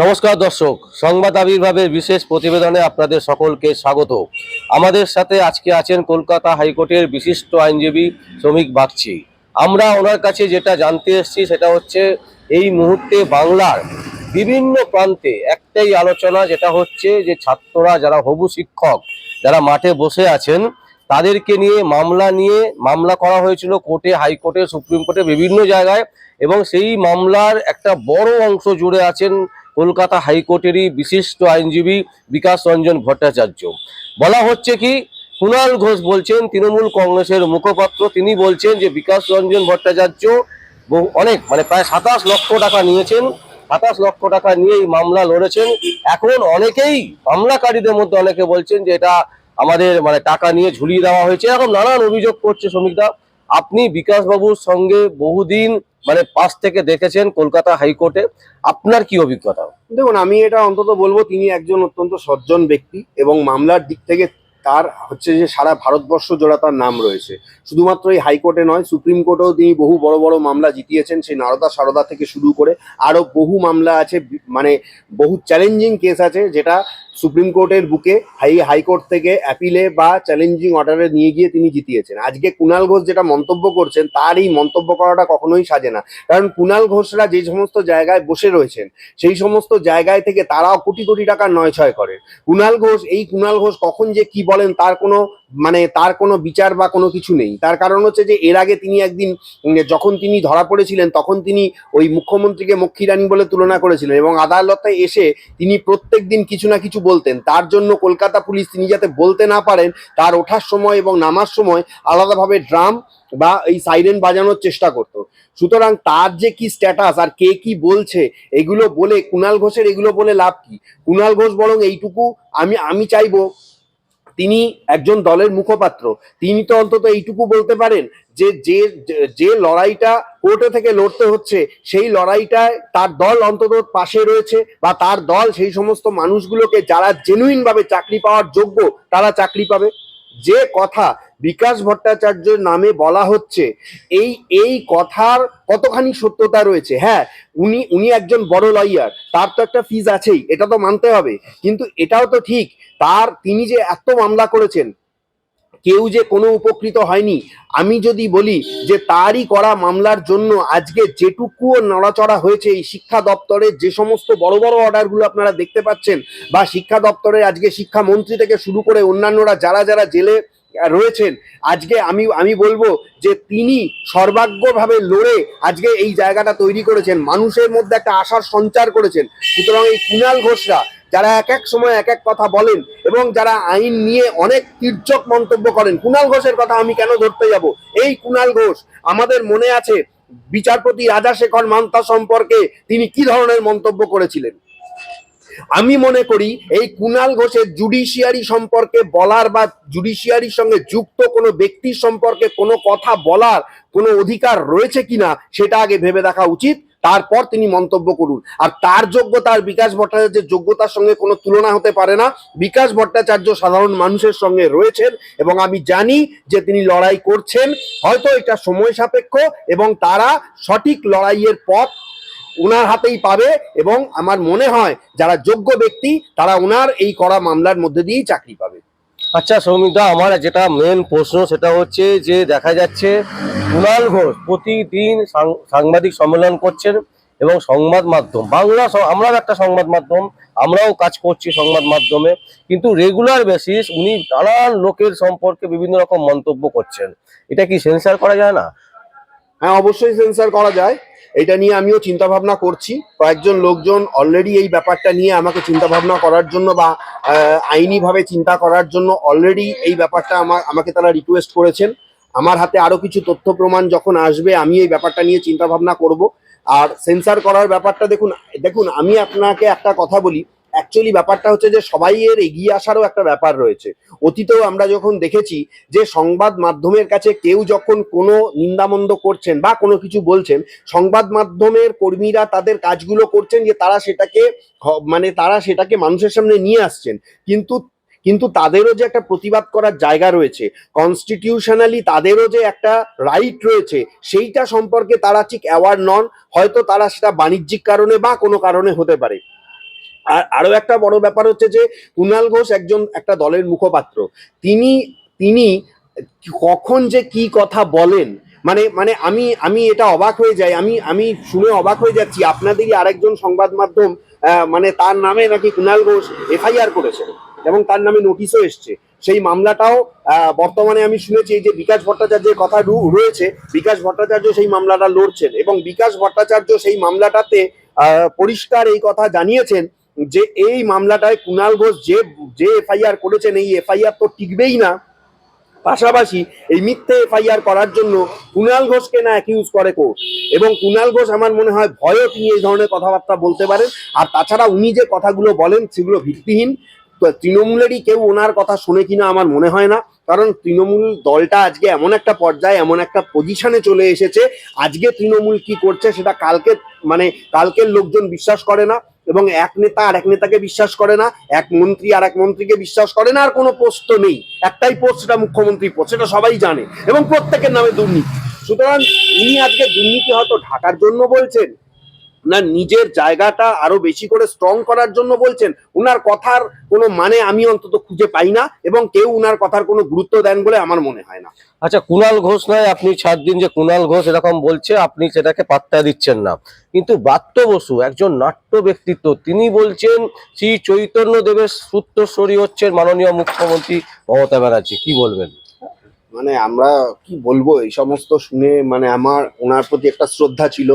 নমস্কার দর্শক, সংবাদ আবির্ভাবের বিশেষ প্রতিবেদনে আপনাদের সকলকে স্বাগত। আমাদের সাথে আজকে আছেন কলকাতা হাইকোর্টের বিশিষ্ট আইনজীবী শ্রমিক বাগচি। আমরা ওনার কাছে যেটা জানতে এসেছি সেটা হচ্ছে, এই মুহূর্তে বাংলার বিভিন্ন প্রান্তে একটাই আলোচনা যেটা হচ্ছে যে ছাত্ররা যারা হবু শিক্ষক, যারা মাঠে বসে আছেন, তাদেরকে নিয়ে মামলা নিয়ে মামলা করা হয়েছিল কোর্টে, হাইকোর্টে, সুপ্রিম কোর্টে বিভিন্ন জায়গায় এবং সেই মামলার একটা বড় অংশ জুড়ে আছেন কলকাতা হাইকোর্টেরই বিশিষ্ট আইনজীবী বিকাশ রঞ্জন ভট্টাচার্য। বলা হচ্ছে কি, কুণাল ঘোষ বলছেন, তৃণমূল কংগ্রেসের মুখপাত্র, তিনি বলছেন যে বিকাশ রঞ্জন ভট্টাচার্য অনেক মানে প্রায় সাতাশ লক্ষ টাকা নিয়েছেন, সাতাশ লক্ষ টাকা নিয়ে এই মামলা লড়েছেন। এখন অনেকেই, মামলাকারীদের মধ্যে অনেকে বলছেন যে এটা আমাদের মানে টাকা নিয়ে ঝুলিয়ে দেওয়া হয়েছে। এরকম নানান অভিযোগ করছে শ্রমিকরা। আপনি বিকাশ বাবুর সঙ্গে বহুদিন মানে পাশ থেকে দেখেছেন কলকাতা হাইকোর্টে। আপনার কি অভিজ্ঞতা? দেখুন, আমি এটা অন্তত বলব, তিনি একজন অত্যন্ত সজ্জন ব্যক্তি এবং মামলার দিক থেকে তার হচ্ছে যে সারা ভারতবর্ষ জোড়া তার নাম রয়েছে। শুধুমাত্র এই হাইকোর্টে নয়, সুপ্রিম কোর্টেও তিনি বহু বড় বড় মামলা জিতিয়েছেন সেই নারদা সারদা থেকে শুরু করে আরও বহু মামলা আছে মানে বহু চ্যালেঞ্জিং কেস আছে, যেটা সুপ্রিম কোর্টের বুকে হাই হাইকোর্ট থেকে অ্যাপিলে বা চ্যালেঞ্জিং অর্ডারে নিয়ে গিয়ে তিনি জিতিয়েছেন। আজকে কুণাল ঘোষ যেটা মন্তব্য করছেন, তার এই মন্তব্য করাটা কখনোই সাজে না। কারণ কুণাল ঘোষরা যে সমস্ত জায়গায় বসে রয়েছেন, সেই সমস্ত জায়গায় থেকে তারাও কোটি কোটি টাকা নয় ছয় করে। কুণাল ঘোষ, এই কুণাল ঘোষ কখন যে কি বলেন, তার কোনো মানে তার কোনো বিচার বা কোনো কিছু নেই। তার কারণ হচ্ছে যে, এর আগে তিনি একদিন যখন তিনি ধরা পড়েছিলেন, তখন তিনি ওই মুখ্যমন্ত্রীকে মক্ষী রানী বলে তুলনা করেছিলেন এবং আদালতে এসে তিনি প্রত্যেক দিন কিছু না কিছু বলতেন। তার জন্য কলকাতা পুলিশ তিনি যাতে বলতে না পারেন, তার ওঠার সময় এবং নামার সময় আলাদাভাবে ড্রাম বা এই সাইরেন বাজানোর চেষ্টা করত। সুতরাং তার যে কি স্ট্যাটাস আর কে কি বলছে, এগুলো বলে কুণাল ঘোষের এগুলো বলে লাভ কি? কুণাল ঘোষ বরং এইটুকু আমি আমি চাইব তিনি একজন দলের মুখপাত্র। তিনি তো অন্তত এইটুকু বলতে পারেন যে যে যে লড়াইটা কোর্টে থেকে লড়তে হচ্ছে, সেই লড়াইটায় তার দল অন্তত পাশে রয়েছে বা তার দল সেই সমস্ত মানুষগুলোকে যারা জেনুইন ভাবে চাকরি পাওয়ার যোগ্য, তারা চাকরি পাবে। যে কথা বিকাশ ভট্টাচার্য নামে বলা হচ্ছে। এই এই কথার কতখানি সত্যতা রয়েছে? হ্যাঁ উনি উনি একজন বড় লয়ার তার তো একটা ফিজ আছেই, এটা তো মানতে হবে। কিন্তু এটাও তো ঠিক, তার, তিনি যে এত মামলা করেছেন, কেউ যে কোনো উপকৃত হয়নি। আমি যদি বলি যে তারই করা মামলার জন্য আজকে যেটুকুও নড়াচড়া হয়েছে এই শিক্ষা দপ্তরের যে সমস্ত বড় বড় অর্ডারগুলো আপনারা দেখতে পাচ্ছেন, বা শিক্ষা দপ্তরের আজকে শিক্ষামন্ত্রী থেকে শুরু করে অন্যান্যরা, যারা যারা জেলে রয়েছেন। আজকে আমি আমি বলব যে তিনি সর্বাগ্যভাবে লড়ে আজকে এই জায়গাটা তৈরি করেছেন। মানুষের মধ্যে একটা আশার সঞ্চার করেছেন। সুতরাং এই কুণাল ঘোষরা, যারা এক এক সময় এক এক কথা বলেন এবং যারা আইন নিয়ে অনেক তীর্যক মন্তব্য করেন, কুণাল ঘোষের কথা আমি কেন ধরতে যাব? এই কুণাল ঘোষ, আমাদের মনে আছে বিচারপতি রাজাশেখর মান্তা সম্পর্কে তিনি কি ধরনের মন্তব্য করেছিলেন? আমি মনে করি এই কুণাল ঘোষের জুডিশিয়ারি সম্পর্কে বলার বা জুডিশিয়ারির সঙ্গে যুক্ত কোনো ব্যক্তির সম্পর্কে কোনো কথা বলার কোনো অধিকার রয়েছে কিনা সেটা আগে ভেবে দেখা উচিত। তারপর তিনি মন্তব্য করুন। আর তার যোগ্যতা আর বিকাশ ভট্টাচার্যের যোগ্যতার সঙ্গে কোনো তুলনা হতে পারে না। বিকাশ ভট্টাচার্য সাধারণ মানুষের সঙ্গে রয়েছেন এবং আমি জানি যে তিনি লড়াই করছেন। হয়তো এটা সময় সাপেক্ষ এবং তারা সঠিক লড়াইয়ের পথ ওনার হাতেই পাবে এবং আমার মনে হয় যারা যোগ্য ব্যক্তি তারা ওনার এই করা মামলার মধ্যে দিয়েই চাকরি পাবে। আচ্ছা সৌমিকদা আমার যেটা মেন প্রশ্ন সেটা হচ্ছে যে দেখা যাচ্ছে কুণাল ঘোষ প্রতিদিন সাংবাদিক সম্মেলন করছেন এবং সংবাদ মাধ্যম বাংলা আমরাও একটা সংবাদ মাধ্যম আমরাও কাজ করছি সংবাদ মাধ্যমে কিন্তু রেগুলার বেসিস উনি নানান লোকের সম্পর্কে বিভিন্ন রকম মন্তব্য করছেন। এটা কি সেন্সার করা যায় না? হ্যাঁ অবশ্যই সেন্সার করা যায়। এটা নিয়ে আমিও চিন্তা ভাবনা করছি। কয়েকজন লোকজন অলরেডি এই ব্যাপারটা নিয়ে আমাকে চিন্তা ভাবনা করার জন্য বা আইনিভাবে চিন্তা করার জন্য অলরেডি এই ব্যাপারটা আমার, আমাকে তারা রিকোয়েস্ট করেছেন। আমার হাতে আরও কিছু তথ্য প্রমাণ যখন আসবে, আমি এই ব্যাপারটা নিয়ে চিন্তা ভাবনা করব। আর সেন্সার করার ব্যাপারটা দেখুন দেখুন, আমি আপনাকে একটা কথা বলি। অ্যাকচুয়ালি ব্যাপারটা হচ্ছে যে সবাই এর এগিয়ে আসারও একটা ব্যাপার রয়েছে। অতীতেও আমরা যখন দেখেছি যে সংবাদ মাধ্যমের কাছে কেউ যখন কোনো নিন্দামন্দ করছেন বা কোনো কিছু বলছেন, সংবাদ মাধ্যমের কর্মীরা তাদের কাজগুলো করছেন যে তারা সেটাকে মানে তারা সেটাকে মানুষের সামনে নিয়ে আসছেন। কিন্তু কিন্তু তাদেরও যে একটা প্রতিবাদ করার জায়গা রয়েছে কনস্টিটিউশনালি তাদেরও যে একটা রাইট রয়েছে, সেইটা সম্পর্কে তারা ঠিক অ্যাওয়ার নন, হয়তো তারা সেটা বাণিজ্যিক কারণে বা কোনো কারণে হতে পারে। আর আরও একটা বড় ব্যাপার হচ্ছে যে কুণাল ঘোষ একজন একটা দলের মুখপাত্র। তিনি তিনি কখন যে কি কথা বলেন মানে মানে আমি আমি এটা অবাক হয়ে যাই, আমি আমি শুনে অবাক হয়ে যাচ্ছি। আপনাদেরই আরেকজন সংবাদ মাধ্যম মানে তার নামে নাকি কুণাল ঘোষ এফআইআর করেছেন এবং তার নামে নোটিশও এসছে। সেই মামলাটাও বর্তমানে আমি শুনেছি যে বিকাশ ভট্টাচার্যের কথা রয়েছে, বিকাশ ভট্টাচার্য সেই মামলাটা লড়ছেন এবং বিকাশ ভট্টাচার্য সেই মামলাটাতে পরিষ্কার এই কথা জানিয়েছেন যে এই মামলাটায় কুণাল ঘোষ যে যে এফআইআর করেছেন, এই এফআইআর তো টিকবেই না। পাশাপাশি এই মিথ্যে এফআইআর করার জন্য কুণাল ঘোষকে না অ্যাকিউজ করে কোর্ট। এবং কুণাল ঘোষ আমার মনে হয় ভয়ও তিনি এই ধরনের কথাবার্তা বলতে পারেন। আর তাছাড়া উনি যে কথাগুলো বলেন সেগুলো ভিত্তিহীন। তৃণমূলেরই কেউ ওনার কথা শোনে কিনা আমার মনে হয় না। কারণ তৃণমূল দলটা আজকে এমন একটা পর্যায়ে, এমন একটা পজিশনে চলে এসেছে। আজকে তৃণমূল কি করছে সেটা কালকে মানে কালকের লোকজন বিশ্বাস করে না। এবং এক নেতা আর এক নেতাকে বিশ্বাস করে না, এক মন্ত্রী আর এক মন্ত্রীকে বিশ্বাস করে না, আর কোনো পোস্ট নেই। একটাই পোস্ট সেটা মুখ্যমন্ত্রী পোস্ট সেটা সবাই জানে। এবং প্রত্যেকের নামে দুর্নীতি। সুতরাং উনি আজকে দুর্নীতি হয়তো ঢাকার জন্য বলছেন না নিজের জায়গাটা আরও বেশি করে স্ট্রং করার জন্য বলছেন, উনার কথার কোনো মানে আমি অন্তত খুঁজে পাই না এবং কেউ উনার কথার কোনো গুরুত্ব দেন বলে আমার মনে হয় না। আচ্ছা কুণাল ঘোষ নয়, আপনি ছাড় দিন যে কুণাল ঘোষ এরকম বলছে, আপনি সেটাকে পাত্তা দিচ্ছেন না। কিন্তু ব্রাত্য বসু, একজন নাট্য ব্যক্তিত্ব, তিনি বলছেন, শ্রী চৈতন্য দেবের সূত্রস্বরী হচ্ছেন মাননীয় মুখ্যমন্ত্রী মমতা ব্যানার্জি। কি বলবেন? মানে আমরা কি বলব এই সমস্ত শুনে মানে আমার ওনার প্রতি একটা শ্রদ্ধা ছিল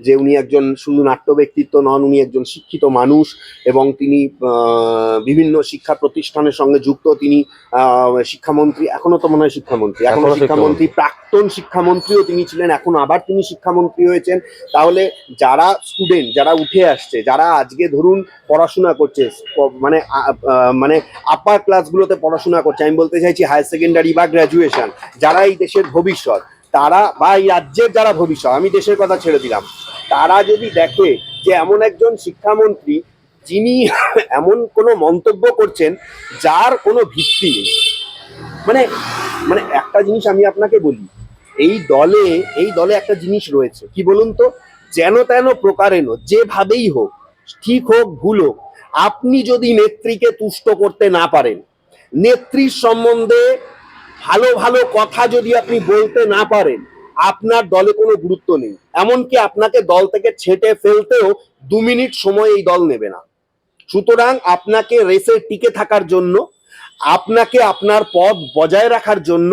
যে উনি একজন শুধু নাট্য ব্যক্তিত্ব নন উনি একজন শিক্ষিত মানুষ এবং তিনি বিভিন্ন শিক্ষা প্রতিষ্ঠানের সঙ্গে যুক্ত। তিনি শিক্ষামন্ত্রী এখনও তো মনে হয় শিক্ষামন্ত্রী। এখনও শিক্ষামন্ত্রী প্রাক্তন শিক্ষামন্ত্রীও তিনি ছিলেন এখন আবার তিনি শিক্ষামন্ত্রী হয়েছেন। তাহলে যারা স্টুডেন্ট যারা উঠে আসছে যারা আজকে ধরুন পড়াশোনা করছে মানে মানে আপার ক্লাসগুলোতে পড়াশোনা করছে আমি বলতে চাইছি হায়ার সেকেন্ডারি বা গ্র্যাজুয়েশন যারা এই দেশের ভবিষ্যৎ, তারা বা এই রাজ্যের যারা ভবিষ্যৎ, আমি দেশের কথা ছেড়ে দিলাম, তারা যদি দেখে যে এমন একজন শিক্ষামন্ত্রী যিনি এমন কোনো মন্তব্য করছেন যার কোনো ভিত্তি নেই। মানে মানে একটা জিনিস আমি আপনাকে বলি, এই দলে এই দলে একটা জিনিস রয়েছে, কি বলুন তো? যেন তেন প্রকারেণ, যেভাবেই হোক, ঠিক হোক, ভুল হোক, আপনি যদি নেত্রীকে তুষ্ট করতে না পারেন, নেত্রীর সম্বন্ধে ভালো ভালো কথা যদি আপনি বলতে না পারেন, আপনার দলে কোনো গুরুত্ব নেই। এমনকি আপনাকে দল থেকে ছেটে ফেলতেও দু মিনিট সময় এই দল নেবে না। সুতরাং আপনাকে রেসে টিকে থাকার জন্য, আপনাকে আপনার পদ বজায় রাখার জন্য,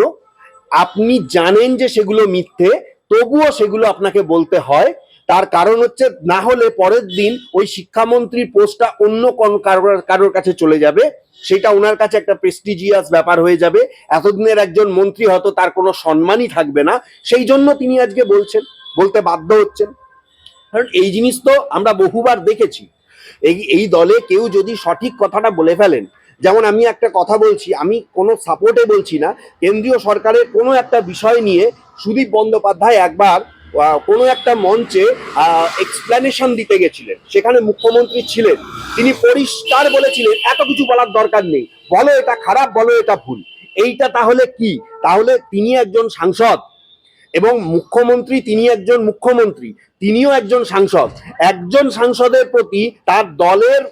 আপনি জানেন যে সেগুলো মিথ্যে, তবুও সেগুলো আপনাকে বলতে হয়। তার কারণ হচ্ছে না হলে পরের দিন ওই শিক্ষামন্ত্রীর পোস্টটা অন্য কোন কারোর কারোর কাছে চলে যাবে। সেটা ওনার কাছে একটা প্রেস্টিজিয়াস ব্যাপার হয়ে যাবে। এতদিনের একজন মন্ত্রী হয়তো তার কোনো সম্মানই থাকবে না। সেই জন্য তিনি আজকে বলছেন, বলতে বাধ্য হচ্ছেন। কারণ এই জিনিস তো আমরা বহুবার দেখেছি। এই এই দলে কেউ যদি সঠিক কথাটা বলে ফেলেন, যেমন আমি একটা কথা বলছি, আমি কোনো সাপোর্টে বলছি না। কেন্দ্রীয় সরকারের কোনো একটা বিষয় নিয়ে সুদীপ বন্দ্যোপাধ্যায় একবার কোনো একটা মঞ্চে এক্সপ্লেনেশন দিতে গেছিলেন। সেখানে মুখ্যমন্ত্রী ছিলেন। তিনি পরিষ্কার বলেছিলেন, এত কিছু বলার দরকার নেই। বলো এটা খারাপ, বলো এটা ভুল। এইটা তাহলে কি? তাহলে তিনি একজন সাংসদ এবং মুখ্যমন্ত্রী তিনি একজন মুখ্যমন্ত্রী, তিনিও একজন সাংসদ। একজন সাংসদের প্রতি তার দলের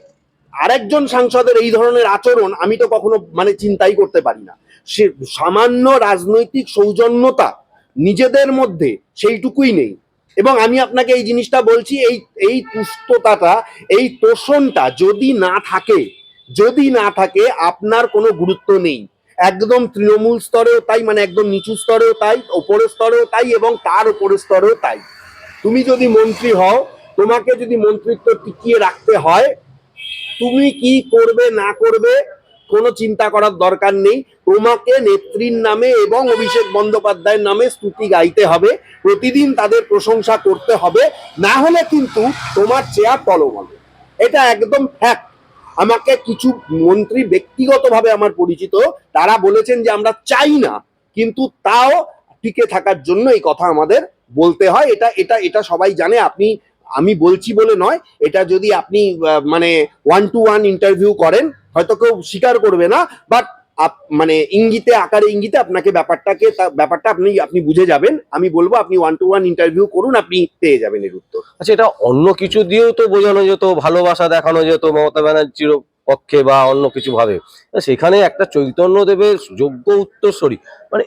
আরেকজন সাংসদের এই ধরনের আচরণ আমি তো কখনো মানে চিন্তাই করতে পারি না। সে সামান্য রাজনৈতিক সৌজন্যতা নিজেদের মধ্যে সেইটুকুই নেই। এবং আমি আপনাকে এই জিনিসটা বলছি, এই এই তুষ্টতাটা, এই তোষণটা যদি না থাকে, যদি না থাকে আপনার কোনো গুরুত্ব নেই। একদম তৃণমূল স্তরেও তাই মানে একদম নিচু স্তরেও তাই, ওপরের স্তরেও তাই এবং তার ওপরের স্তরেও তাই। তুমি যদি মন্ত্রী হও, তোমাকে যদি মন্ত্রিত্ব টিকিয়ে রাখতে হয়, তুমি কি করবে, না করবে কোনো চিন্তা করার দরকার নেই। তোমাকে নেত্রীর নামে এবং অভিষেক বন্দ্যোপাধ্যায়ের নামে স্তুতি গাইতে হবে। প্রতিদিন তাদের প্রশংসা করতে হবে। না হলে কিন্তু তোমার চেয়ার টলমল এটা একদম ফ্যাক্ট আমাকে কিছু মন্ত্রী ব্যক্তিগতভাবে আমার পরিচিত, তারা বলেছেন যে আমরা চাই না, কিন্তু তাও টিকে থাকার জন্য এই কথা আমাদের বলতে হয়। এটা এটা এটা সবাই জানে। আপনি আমি বলছি বলে নয়, এটা যদি আপনি মানে ওয়ান টু ওয়ান ইন্টারভিউ করেন, হয়তো কেউ স্বীকার করবে না বাট মানে ইঙ্গিতে, আকারে ইঙ্গিতে আপনাকে ব্যাপারটাকে ব্যাপারটা আপনি আপনি বুঝে যাবেন। আমি বলব, আপনি ওয়ান টু ওয়ান ইন্টারভিউ করুন, আপনি পেয়ে যাবেন এর উত্তর। আচ্ছা এটা অন্য কিছু দিয়েও তো বোঝানো যেত, ভালোবাসা দেখানো যেত, মমতা ব্যানার্জির পক্ষে বা অন্য কিছু ভাবে। সেখানে একটা চৈতন্য দেবের যোগ্য উত্তরসূরি মানে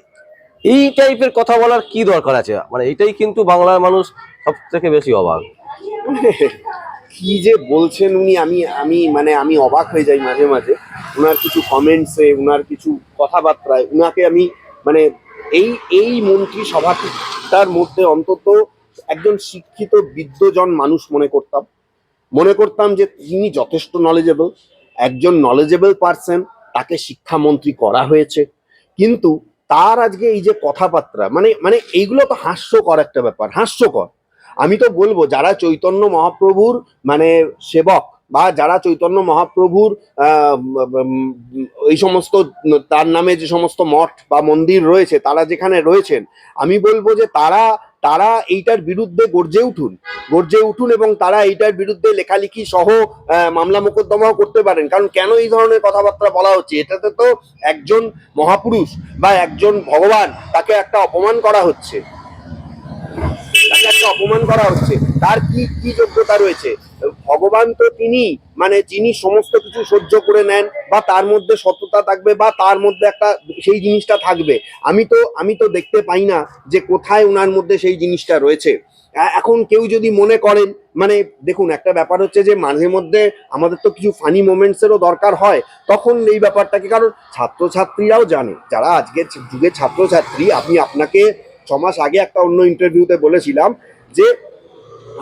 এই টাইপের কথা বলার কি দরকার আছে? মানে এটাই কিন্তু বাংলার মানুষ সব থেকে বেশি অবাক। কি যে বলছেন উনি, আমি আমি মানে আমি অবাক হয়ে যাই মাঝে মাঝে। ওনার কিছু কমেন্টসে ওনার কিছু কথাবার্তায়, উনাকে আমি মানে এই এই মন্ত্রী সভাটার মধ্যে অন্তত একজন শিক্ষিত বিদ্যজন মানুষ মনে করতাম। মনে করতাম যে তিনি যথেষ্ট নলেজেবল একজন নলেজেবল পার্সন তাকে শিক্ষামন্ত্রী করা হয়েছে। কিন্তু তার আজকে এই যে কথাবার্তা মানে মানে এইগুলো তো হাস্যকর একটা ব্যাপার, হাস্যকর। আমি তো বলব, যারা চৈতন্য মহাপ্রভুর মানে সেবক বা যারা চৈতন্য মহাপ্রভুর এই সমস্ত তার নামে যে সমস্ত মঠ বা মন্দির রয়েছে, তারা যেখানে রয়েছেন, আমি বলব যে তারা তারা এইটার বিরুদ্ধে গর্জে উঠুন। গর্জে উঠুন এবং তারা এইটার বিরুদ্ধে লেখালেখি সহ মামলা মোকদ্দমাও করতে পারেন। কারণ কেন এই ধরনের কথাবার্তা বলা হচ্ছে? এটাতে তো একজন মহাপুরুষ বা একজন ভগবান তাকে একটা অপমান করা হচ্ছে। তাকে একটা অপমান করা হচ্ছে। তার কি কি যোগ্যতা রয়েছে? ভগবান তো তিনি মানে যিনি সমস্ত কিছু সহ্য করে নেন, বা তার মধ্যে সততা থাকবে, বা তার মধ্যে একটা, সেই জিনিসটা থাকবে। আমি তো আমি তো দেখতে পাই না যে কোথায় ওনার মধ্যে সেই জিনিসটা রয়েছে। এখন কেউ যদি মনে করেন মানে দেখুন, একটা ব্যাপার হচ্ছে যে মাঝে মধ্যে আমাদের তো কিছু ফানি মোমেন্টসেরও দরকার হয়, তখন এই ব্যাপারটাকে, কারণ ছাত্রছাত্রীরাও জানে, যারা আজকের যুগের ছাত্রছাত্রী, আমি আপনাকে ছ মাস আগে একটা অন্য ইন্টারভিউতে বলেছিলাম যে,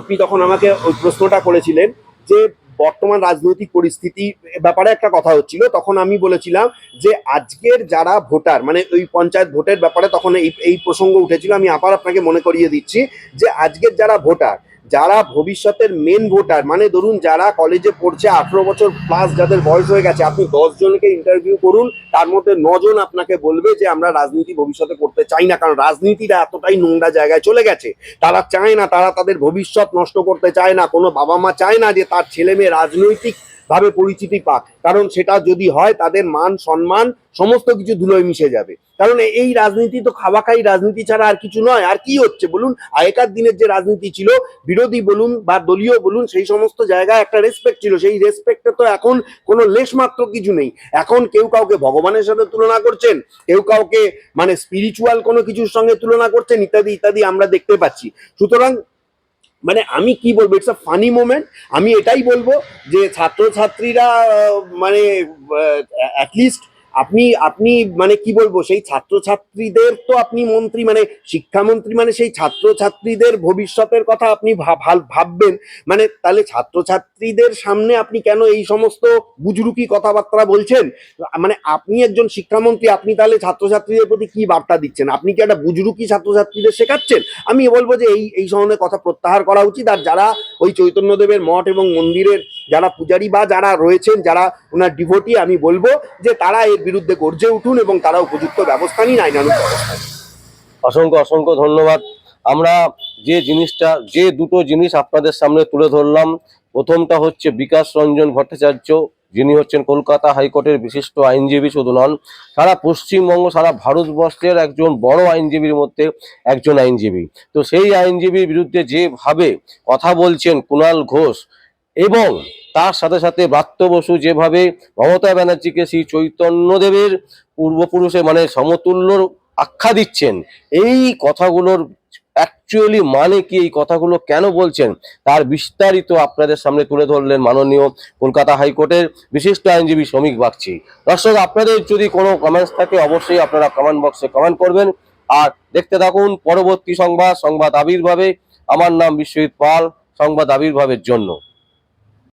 আপনি তখন আমাকে ওই প্রশ্নটা করেছিলেন যে, বর্তমান রাজনৈতিক পরিস্থিতি ব্যাপারে একটা কথা হচ্ছিল। তখন আমি বলেছিলাম যে, আজকের যারা ভোটার মানে ওই পঞ্চায়েত ভোটের ব্যাপারে তখন এই এই প্রসঙ্গ উঠেছিল। আমি আবার আপনাকে মনে করিয়ে দিচ্ছি যে, আজকের যারা ভোটার যারা ভবিষ্যতের মেন ভোটার মানে ধরুন যারা কলেজে পড়ছে আঠেরো বছর প্লাস যাদের বয়স হয়ে গেছে, আপনি দশ জনকে ইন্টারভিউ করুন, তার মধ্যে নজন আপনাকে বলবে যে আমরা রাজনীতি ভবিষ্যতে করতে চাই না, কারণ রাজনীতিটা এতটাই নোংরা জায়গায় চলে গেছে। তারা চায় না, তারা তাদের ভবিষ্যৎ নষ্ট করতে চায় না, কোনো বাবা মা চায় না যে তার ছেলে মেয়ে রাজনৈতিক ভাবে পরিচিতি পাক। কারণ সেটা যদি হয়, তাদের মান, সম্মান, সমস্ত কিছু ধুলোয় মিশে যাবে। কারণ এই রাজনীতি তো খাওয়া খাই রাজনীতি ছাড়া আর কিছু নয়। আর কি হচ্ছে বলুন? আগেকার দিনের যে রাজনীতি ছিল, বিরোধী বলুন বা দলীয় বলুন, সেই সমস্ত জায়গায় একটা রেসপেক্ট ছিল। সেই রেসপেক্টে তো এখন কোনো লেশ মাত্র কিছু নেই। এখন কেউ কাউকে ভগবানের সাথে তুলনা করছেন, কেউ কাউকে মানে স্পিরিচুয়াল কোনো কিছুর সঙ্গে তুলনা করছেন, ইত্যাদি ইত্যাদি আমরা দেখতে পাচ্ছি। সুতরাং মানে আমি কি বলব ইটস আ ফানি মোমেন্ট আমি এটাই বলব যে ছাত্রছাত্রীরা মানে অ্যাটলিস্ট আপনি আপনি মানে কি বলব, সেই ছাত্রছাত্রীদের তো আপনি মন্ত্রী মানে শিক্ষামন্ত্রী মানে সেই ছাত্রছাত্রীদের ভবিষ্যতের কথা আপনি ভাব- ভাব- ভাববেন। মানে তাহলে ছাত্রছাত্রীদের সামনে আপনি কেন এই সমস্ত বুজরুকি কথাবার্তা বলছেন? মানে আপনি একজন শিক্ষামন্ত্রী, আপনি তাহলে ছাত্রছাত্রীদের প্রতি কি বার্তা দিচ্ছেন? আপনি কি একটা বুজরুকি ছাত্রছাত্রীদের শেখাচ্ছেন? আমি বলব যে এই এই ধরনের কথা প্রত্যাহার করা উচিত। আর যারা ওই চৈতন্যদেবের মঠ এবং মন্দিরের যারা পূজারী বা যারা রয়েছেন, যারা ওনার ডিভোটি আমি বলব যে তারা এর বিরুদ্ধে গর্জে উঠুন এবং তারা উপযুক্ত ব্যবস্থা নিন ব্যবস্থা অসংখ্য অসংখ্য ধন্যবাদ। আমরা যে জিনিসটা, যে দুটো জিনিস আপনাদের সামনে তুলে ধরলাম, প্রথমটা হচ্ছে বিকাশ রঞ্জন ভট্টাচার্য, যিনি হচ্ছেন কলকাতা হাইকোর্টের বিশিষ্ট আইনজীবী, শুধু নন, সারা পশ্চিমবঙ্গ, সারা ভারতবর্ষের একজন বড় আইনজীবীর মধ্যে একজন আইনজীবী। তো সেই আইনজীবীর বিরুদ্ধে যেভাবে কথা বলছেন কুণাল ঘোষ এবং তার সাথে সাথে ব্রাত্য বসু যেভাবে মমতা ব্যানার্জিকে শ্রী চৈতন্যদেবের পূর্বপুরুষে মানে সমতুল্য আখ্যা দিচ্ছেন, এই কথাগুলোর অ্যাকচুয়ালি মানে কি, এই কথাগুলো কেন বলছেন, তার বিস্তারিত আপনাদের সামনে তুলে ধরলেন মাননীয় কলকাতা হাইকোর্টের বিশিষ্ট আইনজীবী শ্রমিক বাগচি। দর্শক, আপনাদের যদি কোনো কমেন্টস থাকে, অবশ্যই আপনারা কমেন্ট বক্সে কমেন্ট করবেন। আর দেখতে থাকুন পরবর্তী সংবাদ সংবাদ আবির্ভাবে। আমার নাম বিশ্বজিৎ পাল, সংবাদ আবির্ভাবের জন্য।